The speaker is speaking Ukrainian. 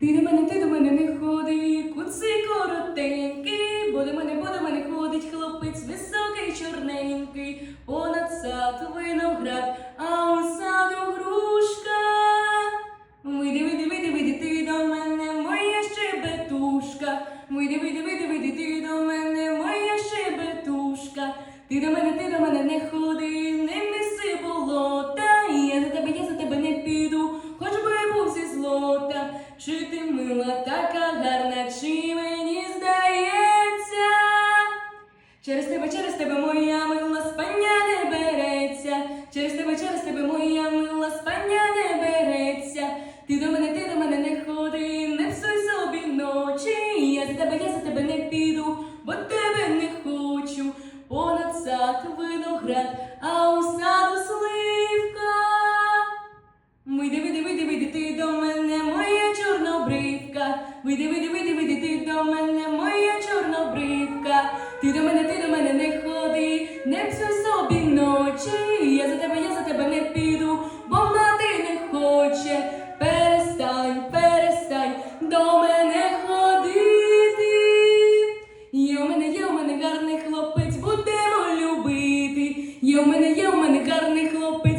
Ти до мене, ти до мене не ходи, куци коротенький, бо до мене, бо до мене ходить хлопець високий, чорненький, понад сад виноград, а у саду грушка. Вийди, вийди, вийди, вийди, ти до мене, моя щебетушка. Вийди, вийди, вийди, вийди, ти до мене, моя щебетушка. Ти до мене, ти Чи ти мила, така гарна, чи мені здається? Через тебе, через тебе моя мила спання не береться. Через тебе, через тебе моя мила спання не береться. Ти до мене, ти до мене не ходи, не псуй собі ночі. Я за тебе, я за тебе не піду, бо тебе не хочу. Понад сад виноград, а у саду сливка. Вийди, вийди, вийди, вийди, ти до мене, моя чорнобривка. Ти до мене, ти до мене не ходи, не псуй собі ночі. Я за тебе, я за тебе не піду, бо мати не хоче. Перестань, перестань до мене ходити. Є у мене, є у мене гарний хлопець, будемо любити. Є у мене, є у мене гарний хлопець.